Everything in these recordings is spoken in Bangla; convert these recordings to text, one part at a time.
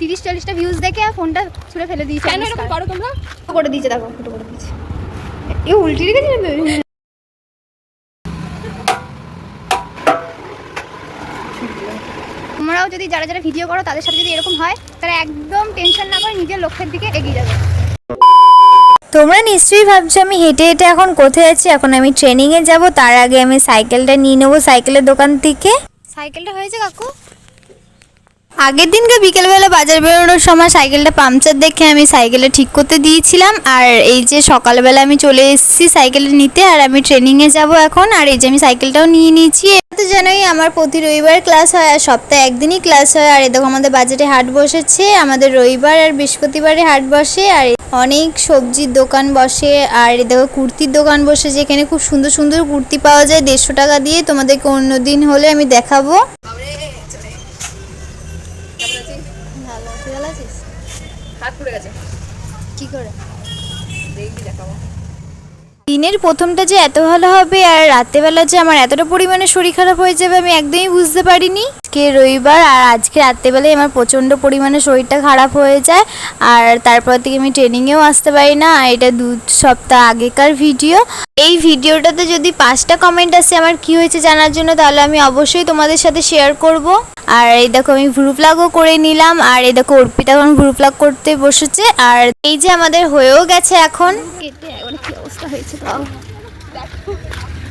তিরিশ চল্লিশটা ভিউজ দেখে ফোনটা ছুঁড়ে ফেলে দিয়েছে কেন এরকম করো তোমরা? করে দিয়েছে দেখো ফুটো করে দিয়েছে। এ উল্টি তো? তোমরাও যদি যারা যারা ভিডিও করো তাদের সাথে যদি এরকম হয় তারা একদম টেনশন না করে নিজের লক্ষ্যের দিকে এগিয়ে যাবে। তোমরা নিশ্চয়ই ভাবছ আমি হেঁটে হেঁটে এখন কোথায় আছি? এখন আমি ট্রেনিংয়ে যাব তার আগে আমি সাইকেলটা নিয়ে নেব সাইকেলের দোকান থেকে। সাইকেলটা হয়েছে কাকু? আগের দিনকে বিকেলবেলা বাজার বেরোনোর সময় সাইকেলটা পাংচার দেখে আমি সাইকেলটা ঠিক করতে দিয়েছিলাম। আর এই যে সকালবেলা আমি চলে এসেছি সাইকেলটা নিতে, আর আমি ট্রেনিংয়ে যাব এখন। আর এই যে আমি সাইকেলটাও নিয়ে নিয়েছি। তো জানোই আমার প্রতি রবিবার ক্লাস হয়, আর সপ্তাহে একদিনই ক্লাস হয়। আর দেখো আমাদের বাজারে হাট বসেছে, আমাদের রবিবার আর বৃহস্পতিবারে হাট বসে, আর অনেক সবজির দোকান বসে, আর দেখো কুর্তির দোকান বসেছে এখানে খুব সুন্দর সুন্দর কুর্তি পাওয়া যায়। দেড়শো টাকা দিয়ে তোমাদেরকে অন্য দিন হলে আমি দেখাবো। হাত পুড়ে গেছে। কি করে? দেখবি দেখাবো। দিনের প্রথমটা যে এত ভালো হবে আর রাত্রেবেলা যে আমার এতটা পরিমাণে শরীর খারাপ হয়ে যাবে আমি একদমই বুঝতে পারিনি। আজকে রবিবার আর আজকে রাত্রেবেলায় আমার প্রচণ্ড পরিমাণে শরীরটা খারাপ হয়ে যায় আর তারপর থেকে আমি ট্রেনিংয়েও আসতে পারি না। আর এটা দু সপ্তাহ আগেকার ভিডিও। এই ভিডিওটাতে যদি পাঁচটা কমেন্ট আসে আমার কি হয়েছে জানার জন্য, তাহলে আমি অবশ্যই তোমাদের সাথে শেয়ার করব। আর এই দেখো আমি ভ্রু প্লাগও করে নিলাম। আর এই দেখো অর্পিতা এখন ভ্রু প্লাগ করতে বসেছে। আর এই যে আমাদের হয়েও গেছে এখন। অবস্থা হয়েছে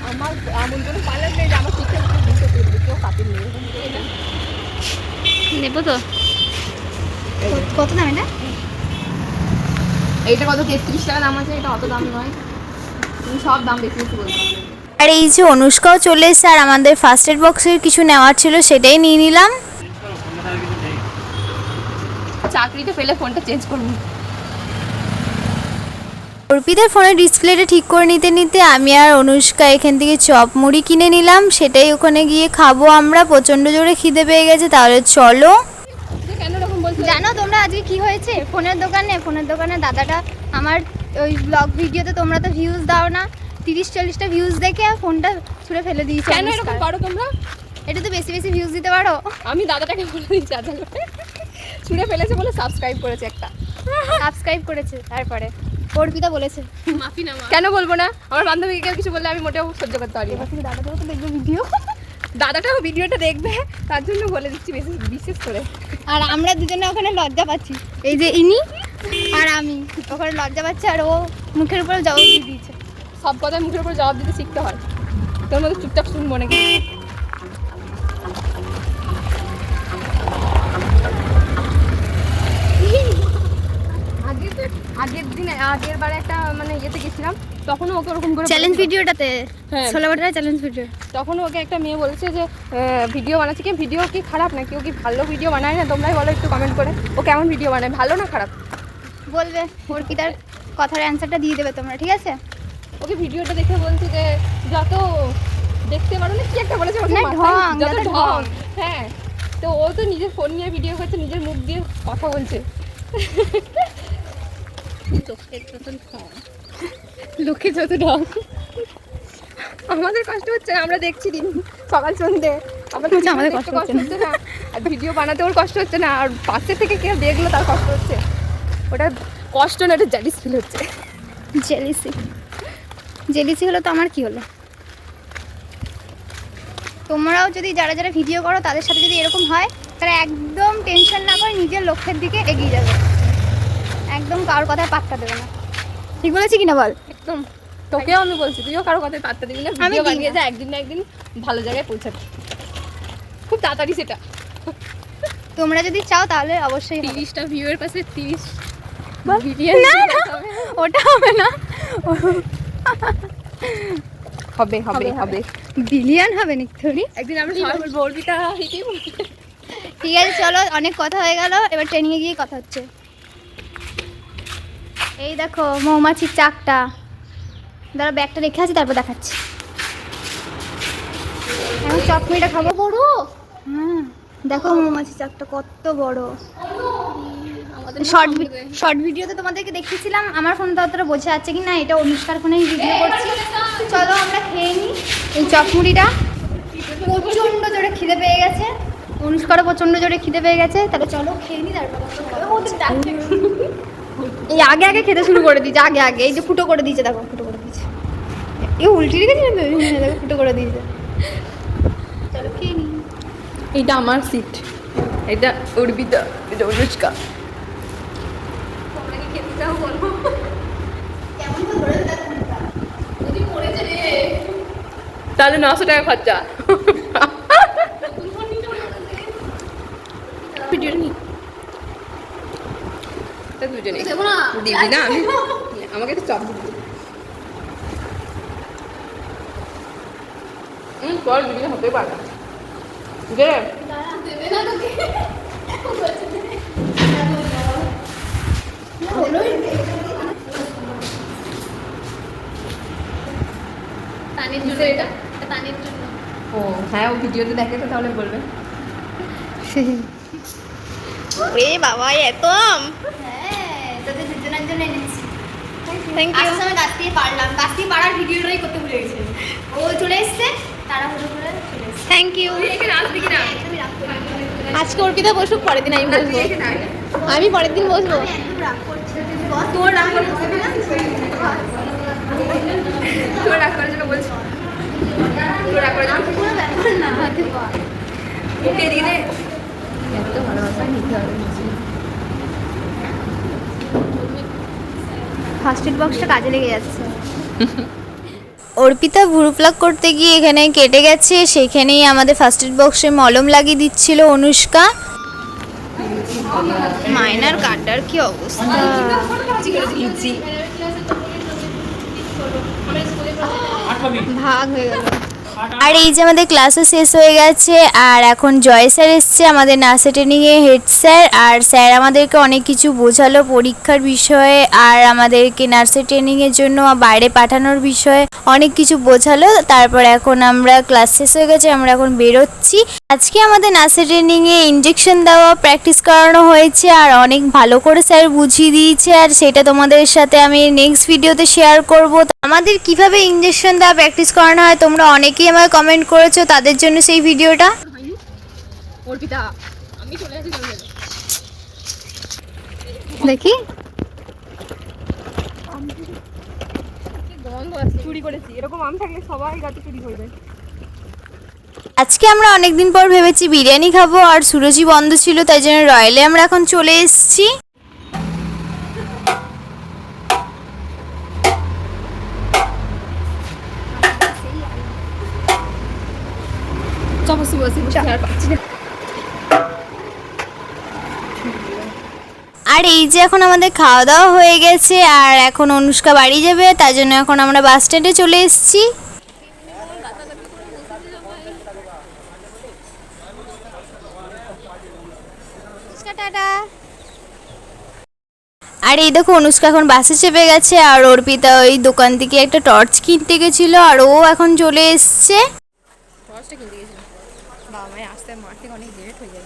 আমার এমন কোনো পার্লার নেই যে আমার পিঠে দিতে করবে কেউ কাটিং নেই নেব তো। কত দামে না এইটা কত? তেত্রিশ টাকা দাম আছে এটা অত দাম নয়। তুমি সব দাম বেশি বেশি বলছো। আর এই যে অনুষ্কাও চলে এসেছে আর আমাদের ফার্স্ট এড বক্সের কিছু নেওয়ার ছিল সেটাই নিয়ে নিলাম। চাকরিতে পেলে ফোনটা চেঞ্জ করব। অর্পিতার ফোনের ডিসপ্লেটা ঠিক করে নিতে নিতে আমি আর অনুষ্কা এখান থেকে চপ মুড়ি কিনে নিলাম। সেটাই ওখানে গিয়ে খাব আমরা। প্রচণ্ড জোরে খিদে পেয়ে গেছে তাহলে চলো। কেন জানো তোমরা আজকে কি হয়েছে? ফোনের দোকানে ফোনের দোকানে দাদাটা আমার ওই ব্লগ ভিডিওতে তোমরা তো ভিউজ দাও না। তিরিশ চল্লিশটা ভিউজ দেখে ফোনটা ছুঁড়ে ফেলে দিয়েছে কেন এরকম। করো তোমরা? এটা তো বেশি বেশি ভিউজ দিতে পারো। আমি দাদাটাকে বলে দিচ্ছি আচ্ছা ছুঁড়ে ফেলেছে বলে সাবস্ক্রাইব করেছে একটা। সাবস্ক্রাইব করেছে তারপরে। অর্পিতা বলেছে। মাফি না কেন বলব না? আমার বান্ধবীকে কেউ কিছু বললে আমি মোটেও সহ্য করতে পারি না। এবার দাদাটাও তো দেখবে ভিডিও দাদাটাও ভিডিওটা দেখবে তার জন্য বলে দিচ্ছি বেশি বিশেষ করে। আর আমরা দুজনে ওখানে লজ্জা পাচ্ছি। এই যে ইনি আর আমি। ওখানে লজ্জা পাচ্ছি আর ও মুখের উপরে জবাব দিয়ে দিয়েছে। সব কথা মুখের উপর জবাব দিতে শিখতে হয়। তোর মধ্যে চুপচাপ শুনব নাকি? আগের বারে একটা মানে ইয়েতে গেছিলাম। তখনও ওকে ওরকম করে চ্যালেঞ্জ ভিডিওটাতে? হ্যাঁ। ষোলো বাটার চ্যালেঞ্জ ভিডিও তখন ওকে একটা মেয়ে বলেছে যে ভিডিও বানাচ্ছে। কি ভিডিও কি খারাপ নাকি? ও কি ভালো ভিডিও বানায় না? তোমরাই বলো একটু কমেন্ট করে। ও কেমন ভিডিও বানায়? ভালো না খারাপ? বলবে। অর্পিতার কথার অ্যান্সারটা দিয়ে দেবে তোমরা ঠিক আছে? ওকে ভিডিওটা দেখে বলছি যে যত দেখতে পারো না কি একটা বলেছে না, যত ঢং। হ্যাঁ। তো ও তো নিজের ফোন নিয়ে ভিডিও করছে নিজের মুখ দিয়ে কথা বলছে। লোকে যত ঢং। আমাদের কষ্ট হচ্ছে আমরা দেখছি দিন সকাল সন্ধে আমাদের হচ্ছে, আমাদের কষ্ট হচ্ছে হচ্ছে না। আর ভিডিও বানাতে ওর কষ্ট হচ্ছে না আর পাশে থেকে কেউ দেখল তার কষ্ট হচ্ছে। ওটা কষ্ট না এটা জ্যালিস ফিল হচ্ছে। জেলিসি জেলিসি হলো তো আমার কি হলো? তোমরাও যদি যারা যারা ভিডিও করো তাদের সাথে যদি এরকম হয় তারা একদম টেনশন না করে নিজের লক্ষ্যের দিকে এগিয়ে যাবে। একদম কারোর কথায় পাত্তা দেবে না। ঠিক বলেছি কিনা বল? একদম। তোকেও আমি বলছি তুইও কারও কথায় পাত্তা দিবি না আমি ভিডিও বানিয়ে যা একদিন না একদিন ভালো জায়গায় পৌঁছাবি। খুব তাড়াতাড়ি সেটা। তোমরা যদি চাও তাহলে অবশ্যই। তিরিশটা ভিউয়ের পাশে তিরিশ না, না, ওটা হবে না। হবে হবে হবে বিলিয়ন হবে। নিশ্চয়ই একদিন আমরা সবাই বলব অর্পিতা ঠিক আছে চলো অনেক কথা হয়ে গেল এবার ট্রেনিংয়ে গিয়ে কথা হচ্ছে। এই দেখো মৌমাছির চাকটা। দাঁড়া ব্যাগটা রেখে আছি তারপর দেখাচ্ছি। এখন চকমিটা খাব। বড়? হ্যাঁ দেখো মৌমাছির চাকটা কত বড়। শর্ট শর্ট ভিডিওতে তোমাদেরকে দেখিয়েছিলাম আমার ফোন তো অতটা বোঝা যাচ্ছে কি না এটা অনুষ্কার ফোনেই ভিডিও করছি। চলো আমরা খেয়ে নিই এই চকমুড়িটা প্রচণ্ড জোরে খিদে পেয়ে গেছে। অনুষ্কারও প্রচণ্ড জোরে খিদে পেয়ে গেছে। তাহলে চলো খেয়ে নি তারপর এই আগে আগে খেতে শুরু করে দিয়েছে আগে আগে। এই যে ফুটো করে দিয়েছে দেখো ফুটো করে দিয়েছে। এই উল্টি রেখেছি না দেখো ফুটো করে দিয়েছে। চলো খেয়ে নি এইটা আমার সিট এটা অর্পিতা এটা অনুষ্কা। তাহলে নশো টাকা খরচা ভিডিওটা নি তা দুজনে দেবো না। আমি আমাকে তো চপ দিবি। পর হতে পারে তোকে। তানির জন্য এটা। এটা তানির জন্য। ও হ্যাঁ ও ভিডিওতে দেখে তো তাহলে বলবে। ওরে বাবা এত আম তোদের দুজনের জন্য এনেছি গাছ দিয়ে পারলাম গাছ দিয়ে পাড়ার ভিডিওটাই করতে ভুলে গেছি ও চলে এসছে তাড়াহুড়ো করে চলে এসছে থ্যাংক ইউ। আজকে অর্পিতা বসুক পরের দিন আমি বসবো আমি পরের দিন বসবো। তোর রাগ? তোর রাগ করার জন্য বলছি তোর রাগ করার জন্য না, এত ভালোবাসা নিতে হবে ফার্স্ট এড বক্সটা কাজে লেগে যাচ্ছে। অর্পিতা ভুরু প্লাক করতে গিয়ে এখানে কেটে গেছে সেখানেই আমাদের ফার্স্ট এড বক্সে মলম লাগিয়ে দিচ্ছিল অনুষ্কা। মাইনার কাটার কি অবস্থা? ভাগ হয়ে গেল। আর এই যে আমাদের ক্লাসও শেষ হয়ে গেছে, আর এখন জয় স্যার এসছে, আমাদের নার্সে ট্রেনিংয়ে হেড স্যার আর স্যার আমাদেরকে অনেক কিছু বোঝালো পরীক্ষার বিষয়ে, আর আমাদেরকে নার্সে ট্রেনিংয়ের জন্য বাইরে পাঠানোর বিষয়ে অনেক কিছু বোঝালো। তারপর এখন আমরা ক্লাস শেষ হয়ে গেছে, আমরা এখন বেরোচ্ছি। আজকে আমাদের নার্সে ট্রেনিংয়ে ইঞ্জেকশন দেওয়া প্র্যাকটিস করানো হয়েছে আর অনেক ভালো করে স্যার বুঝিয়ে দিয়েছে আর সেটা তোমাদের সাথে আমি নেক্সট ভিডিওতে শেয়ার করব। আমাদের কীভাবে ইঞ্জেকশন দেওয়া প্র্যাকটিস করানো হয় তোমরা অনেকেই আমায় কমেন্ট করেছ তাদের জন্য সেই ভিডিওটা দেখি। চুরি করেছি। এরকম আম থাকলে সবাই গাছে চুরি করবে। আজকে আমরা অনেকদিন পর ভেবেছি বিরিয়ানি খাব আর সুরজি বন্ধ ছিল, তাই জন্য রয়্যালে আমরা এখন চলে এসেছি। আর এই যে এখন আমাদের খাওয়া দাওয়া হয়ে গেছে, আর এখন অনুষ্কা বাড়ি যাবে তার জন্য এখন আমরা বাস স্ট্যান্ডে চলে এসেছি। আর এই দেখো অনুষ্কা এখন বাসে চেপে গেছে আর অর্পিতা ওই দোকান থেকে একটা টর্চ কিনতে গেছিল আর ও এখন চলে এসছে। হয়ে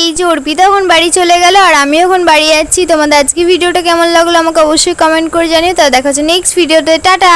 এই যে অর্পিতা এখন বাড়ি চলে গেল আর আমি এখন বাড়ি যাচ্ছি। তোমাদের আজকে ভিডিওটা কেমন লাগল আমাকে অবশ্যই কমেন্ট করে জানিও। তা দেখা হচ্ছে নেক্সট ভিডিওতে টাটা!